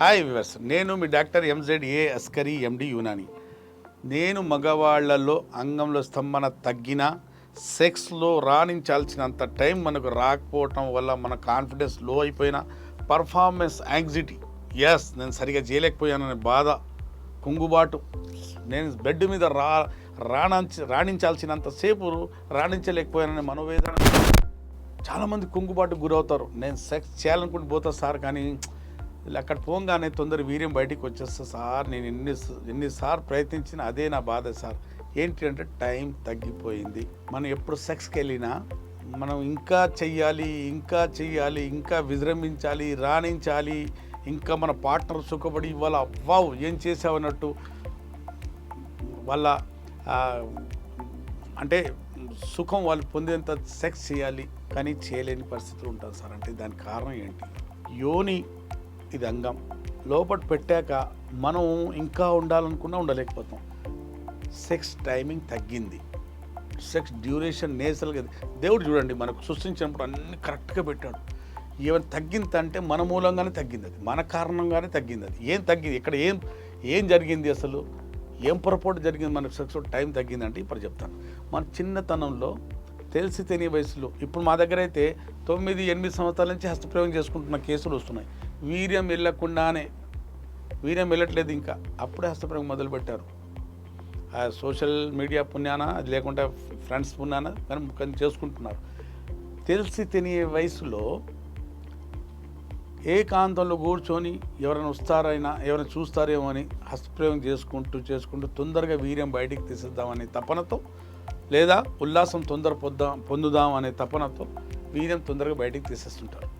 Hi viewers నేను మీ doctor M Z A Askari MD Unani. నేను మగవాళ్ళలో అంగంలో స్తంభన తగ్గిన సెక్స్లో రాణించాల్సినంత టైం మనకు రాకపోవటం వల్ల మన కాన్ఫిడెన్స్లో అయిపోయిన పర్ఫార్మెన్స్ యాంగ్జైటీ. ఎస్ నేను సరిగా చేయలేకపోయాననే బాధ కుంగుబాటు. నేను బెడ్ మీద రా రాణించి రాణించాల్సినంతసేపు రాణించలేకపోయాననే మనోవేదన. చాలామంది కుంగుబాటుకు గురవుతారు. నేను సెక్స్ చేయాలనుకుంటూ పోతా సార్ కానీ అక్కడ పోగానే తొందర వీర్యం బయటికి వచ్చేస్తా సార్ నేను ఎన్ని ఎన్నిసార్లు ప్రయత్నించిన అదే నా బాధ సార్. ఏంటి అంటే టైం తగ్గిపోయింది. మనం ఎప్పుడు సెక్స్కి వెళ్ళినా మనం ఇంకా చెయ్యాలి ఇంకా చెయ్యాలి ఇంకా విజృంభించాలి రాణించాలి ఇంకా మన పార్ట్నర్ సుఖపడి ఇవాళ వావ్ ఏం చేసావన్నట్టు వాళ్ళ అంటే సుఖం వాళ్ళు పొందేంత సెక్స్ చేయాలి కానీ చేయలేని పరిస్థితులు ఉంటుంది సార్. అంటే దానికి కారణం ఏంటి? యోని ఇది అంగం. లోపల పెట్టాక మనం ఇంకా ఉండాలనుకున్నా ఉండలేకపోతాం. సెక్స్ టైమింగ్ తగ్గింది. సెక్స్ డ్యూరేషన్ నేచర్గా దేవుడు చూడండి మనకు సృష్టించినప్పుడు అన్ని కరెక్ట్గా పెట్టాడు. ఏమైనా తగ్గింది అంటే మన మూలంగానే తగ్గింది అది. మన కారణంగానే తగ్గింది అది. ఏం తగ్గింది? ఇక్కడ ఏం ఏం జరిగింది అసలు? ఏం పొరపాటు జరిగింది మనకు సెక్స్ టైం తగ్గిందంటే ఇప్పుడు చెప్తాను. మన చిన్నతనంలో తెలిసి తెలియ వయసులో ఇప్పుడు మా దగ్గర అయితే తొమ్మిది ఎనిమిది సంవత్సరాల నుంచి హస్తప్రయోగం చేసుకుంటున్న కేసులు వస్తున్నాయి. వీర్యం వెళ్ళకుండానే వీర్యం వెళ్ళట్లేదు ఇంకా. అప్పుడే హస్తప్రయోగం మొదలుపెట్టారు. ఆ సోషల్ మీడియా పుణ్యాన అది లేకుండా ఫ్రెండ్స్ పుణ్యాన కానీ కానీ చేసుకుంటున్నారు. తెలిసి తెలియ వయసులో ఏకాంతంలో కూర్చొని ఎవరైనా వస్తారైనా ఎవరైనా చూస్తారేమో అని హస్తప్రయోగం చేసుకుంటూ చేసుకుంటూ తొందరగా వీర్యం బయటికి తీసేద్దామనే తపనతో లేదా ఉల్లాసం తొందర పొద్దాం పొందుదాం అనే తపనతో వీర్యం తొందరగా బయటికి తీసేస్తుంటారు.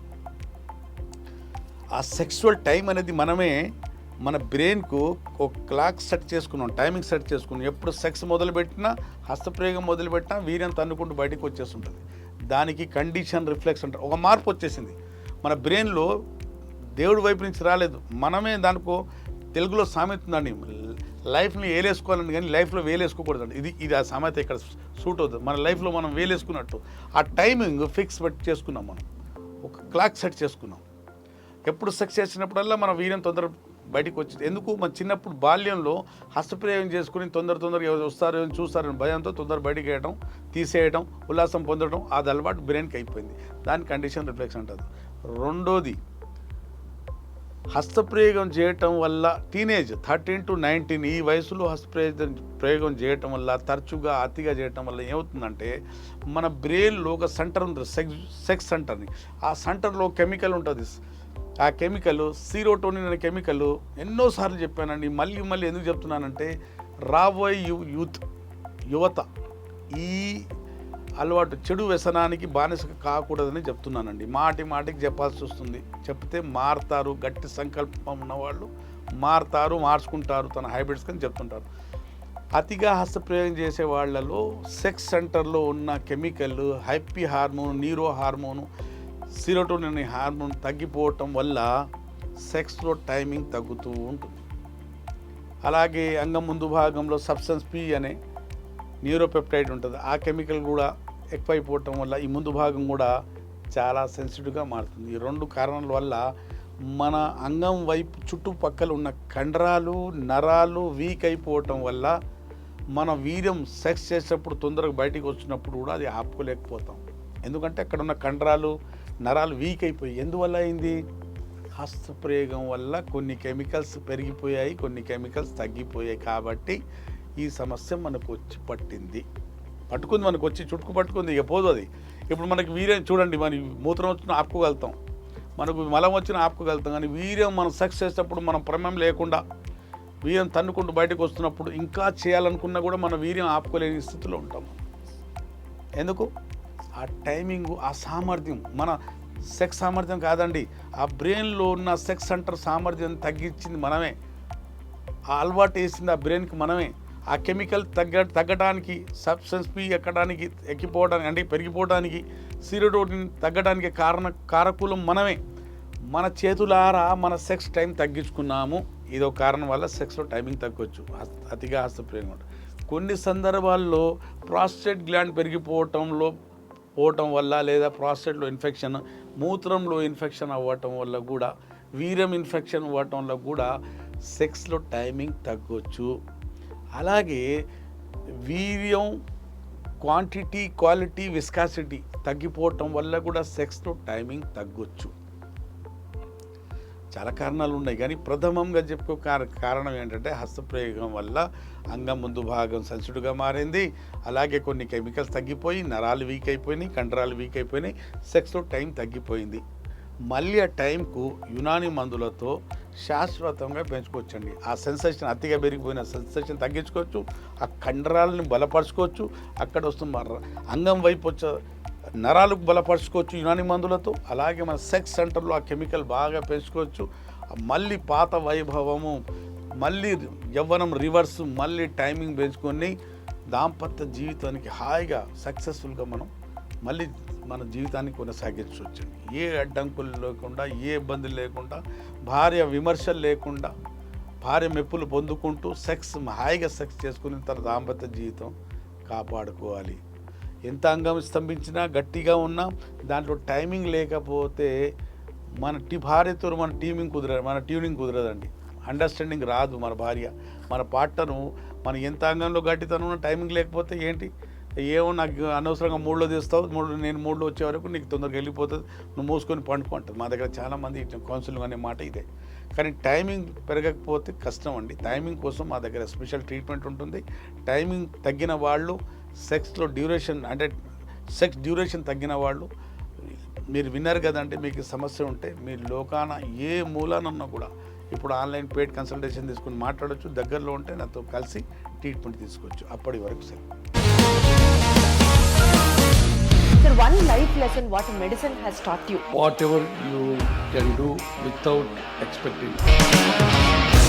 ఆ సెక్సువల్ టైం అనేది మనమే మన బ్రెయిన్కు ఒక క్లాక్ సెట్ చేసుకున్నాం టైమింగ్ సెట్ చేసుకున్నాం. ఎప్పుడు సెక్స్ మొదలుపెట్టినా హస్తప్రయోగం మొదలుపెట్టినా వీర్యం తన్నుకుంటూ బయటకు వచ్చేస్తుంటుంది. దానికి కండిషన్ రిఫ్లెక్స్ అంటారు. ఒక మార్పు వచ్చేసింది. మన బ్రెయిన్లో దేవుడి వైపు నుంచి రాలేదు. మనమే దానికో తెలుగులో సామెత ఉందండి. లైఫ్ని వేలేసుకోవాలని కానీ లైఫ్లో వేలేసుకోకూడదండి. ఇది ఇది ఆ సామెత ఇక్కడ సూట్ అవుతుంది. మన లైఫ్లో మనం వేలేసుకున్నట్టు. ఆ టైమింగ్ ఫిక్స్ పెట్టి చేసుకున్నాం మనం. ఒక క్లాక్ సెట్ చేసుకున్నాం. ఎప్పుడు సెక్స్ చేసినప్పుడల్లా మన వీర్యం తొందర బయటికి వచ్చింది ఎందుకు? మన చిన్నప్పుడు బాల్యంలో హస్తప్రయోగం చేసుకుని తొందర తొందరగా ఎవరు వస్తారో చూస్తారని భయంతో తొందర బయటకు వేయడం తీసేయడం ఉల్లాసం పొందడం అది అలవాటు బ్రెయిన్కి అయిపోయింది. దాని కండిషన్ రిఫ్లెక్స్ అంటుంది. రెండోది హస్తప్రయోగం చేయటం వల్ల టీనేజ్ థర్టీన్ టు నైన్టీన్ ఈ వయసులో హస్తప్రయోగం ప్రయోగం చేయటం వల్ల తరచుగా అతిగా చేయటం వల్ల ఏమవుతుందంటే మన బ్రెయిన్లో ఒక సెంటర్ ఉంటుంది సెక్స్ సెక్స్ సెంటర్ని ఆ సెంటర్లో కెమికల్ ఉంటుంది. ఆ కెమికల్ సీరోటోనిన్ అనే కెమికల్ ఎన్నోసార్లు చెప్పానండి. మళ్ళీ మళ్ళీ ఎందుకు చెప్తున్నానంటే రాబోయే యు యూత్ యువత ఈ అలవాటు చెడు వ్యసనానికి బానిస కాకూడదని చెప్తున్నానండి. మాటి మాటికి చెప్పాల్సి వస్తుంది. చెప్తే మారుతారు గట్టి సంకల్పం ఉన్నవాళ్ళు మారుతారు మార్చుకుంటారు తన హ్యాబిట్స్ అని చెప్తుంటారు. అతిగా హస్తప్రయోగం చేసే వాళ్ళలో సెక్స్ సెంటర్లో ఉన్న కెమికల్ హ్యాపీ హార్మోన్ నీరో హార్మోను సిరోటోనిన్ హార్మోన్ తగ్గిపోవటం వల్ల సెక్స్లో టైమింగ్ తగ్గుతూ ఉంటుంది. అలాగే అంగం ముందు భాగంలో సబ్స్టెన్స్ పి అనే న్యూరోపెప్టైడ్ ఉంటుంది. ఆ కెమికల్ కూడా ఎక్కువైపోవటం వల్ల ఈ ముందు భాగం కూడా చాలా సెన్సిటివ్గా మారుతుంది. ఈ రెండు కారణాల వల్ల మన అంగం వైపు చుట్టుపక్కల ఉన్న కండరాలు నరాలు వీక్ అయిపోవటం వల్ల మన వీర్యం సెక్స్ చేసేటప్పుడు తొందరగా బయటికి వచ్చినప్పుడు కూడా అది ఆపుకోలేకపోతాం. ఎందుకంటే అక్కడ ఉన్న కండరాలు నరాలు వీక్ అయిపోయి ఎందువల్ల అయింది? హస్తప్రయోగం వల్ల కొన్ని కెమికల్స్ పెరిగిపోయాయి కొన్ని కెమికల్స్ తగ్గిపోయాయి కాబట్టి ఈ సమస్య మనకు వచ్చి పట్టింది. పట్టుకుంది మనకు వచ్చి చుట్టుకు పట్టుకుంది ఇక పోదు అది. ఇప్పుడు మనకి వీర్యం చూడండి మన మూత్రం వచ్చిన ఆపుకోగలుగుతాం. మనకు మలం వచ్చిన ఆపుకోగలుగుతాం కానీ వీర్యం మనం సక్సెస్ చేసేటప్పుడు మనం ప్రమేయం లేకుండా వీర్యం తన్నుకుంటూ బయటకు వస్తున్నప్పుడు ఇంకా చేయాలనుకున్నా కూడా మన వీర్యం ఆపుకోలేని స్థితిలో ఉంటాం. ఎందుకు? ఆ టైమింగ్ ఆ సామర్థ్యం మన సెక్స్ సామర్థ్యం కాదండి. ఆ బ్రెయిన్లో ఉన్న సెక్స్ సెంటర్ సామర్థ్యం తగ్గించింది మనమే. ఆ అలవాటు వేసింది ఆ బ్రెయిన్కి మనమే. ఆ కెమికల్ తగ్గ తగ్గడానికి సబ్స్టెన్స్ పి ఎక్కడానికి ఎక్కిపోవడానికి అంటే పెరిగిపోవడానికి సిరోటోటిన్ తగ్గడానికి కారణ కారకులం మనమే. మన చేతులారా మన సెక్స్ టైం తగ్గించుకున్నాము. ఇదో కారణం వల్ల సెక్స్లో టైమింగ్ తగ్గొచ్చు. అతిగా హస్తప్రయోగం వల్ల. కొన్ని సందర్భాల్లో ప్రాస్టేట్ గ్లాండ్ పెరిగిపోవటంలో పోవటం వల్ల లేదా ప్రాస్టేట్లో ఇన్ఫెక్షన్ మూత్రంలో ఇన్ఫెక్షన్ అవ్వటం వల్ల కూడా వీర్యం ఇన్ఫెక్షన్ అవ్వటం వల్ల కూడా సెక్స్లో టైమింగ్ తగ్గొచ్చు. అలాగే వీర్యం క్వాంటిటీ క్వాలిటీ విస్కాసిటీ తగ్గిపోవటం వల్ల కూడా సెక్స్లో టైమింగ్ తగ్గొచ్చు. చాలా కారణాలు ఉన్నాయి కానీ ప్రథమంగా చెప్పుకో కార- కారణం ఏంటంటే హస్తప్రయోగం వల్ల అంగం ముందు భాగం సెన్సిటివ్గా మారింది. అలాగే కొన్ని కెమికల్స్ తగ్గిపోయి నరాలు వీక్ అయిపోయినాయి కండరాలు వీక్ అయిపోయినాయి సెక్స్లో టైం తగ్గిపోయింది. మళ్ళీ ఆ టైంకు యునాని మందులతో శాశ్వతంగా పెంచుకోవచ్చండి. ఆ సెన్సేషన్ అతిగా పెరిగిపోయిన సెన్సేషన్ తగ్గించుకోవచ్చు ఆ కండరాలను బలపరుచుకోవచ్చు. అక్కడ వస్తున్న అంగం వైపు వచ్చే నరాలు బలపరుచుకోవచ్చు యునాని మందులతో అలాగే మన సెక్స్ సెంటర్లో ఆ కెమికల్ బాగా పెంచుకోవచ్చు. మళ్ళీ పాత వైభవము మళ్ళీ యవ్వనం రివర్స్ మళ్ళీ టైమింగ్ పెంచుకొని దాంపత్య జీవితానికి హాయిగా సక్సెస్ఫుల్గా మనం మళ్ళీ మన జీవితాన్ని కొనసాగించవచ్చు ఏ అడ్డంకులు లేకుండా ఏ ఇబ్బందులు లేకుండా భార్య విమర్శలు లేకుండా భార్య మెప్పులు పొందుకుంటూ సెక్స్ హాయిగా సెక్స్ చేసుకుని తన దాంపత్య జీవితం కాపాడుకోవాలి. ఎంత అంగం స్తంభించినా గట్టిగా ఉన్నా దాంట్లో టైమింగ్ లేకపోతే మన టీ భార్యతో మన టీమింగ్ కుదరదు మన ట్యూనింగ్ కుదరదండి. అండర్స్టాండింగ్ రాదు మన భార్య. మన పార్ట్నరు మన ఎంత అంగంలో గట్టితనం ఉన్న టైమింగ్ లేకపోతే ఏంటి? ఏమో నాకు అనవసరంగా మూడులో తీస్తావు మూడు నేను మూడులో వచ్చే వరకు నీకు తొందరగా వెళ్ళిపోతుంది నువ్వు మూసుకొని పండుకుంటుంది మా దగ్గర చాలామంది ఇట్లా కౌన్సిలింగ్ అనే మాట ఇదే. కానీ టైమింగ్ పెరగకపోతే కష్టం అండి. టైమింగ్ కోసం మా దగ్గర స్పెషల్ ట్రీట్మెంట్ ఉంటుంది. టైమింగ్ తగ్గిన వాళ్ళు సెక్స్లో డ్యూరేషన్ అంటే సెక్స్ డ్యూరేషన్ తగ్గిన వాళ్ళు మీరు విన్నారు కదంటే మీకు సమస్య ఉంటే మీరు లోకాన ఏ మూలానన్నా కూడా ఇప్పుడు ఆన్లైన్ పెయిడ్ కన్సల్టేషన్ తీసుకుని మాట్లాడొచ్చు దగ్గరలో ఉంటే నాతో కలిసి ట్రీట్మెంట్ తీసుకోవచ్చు అప్పటి వరకు సరే Sir, one life lesson what medicine has taught you. whatever you can do without expecting.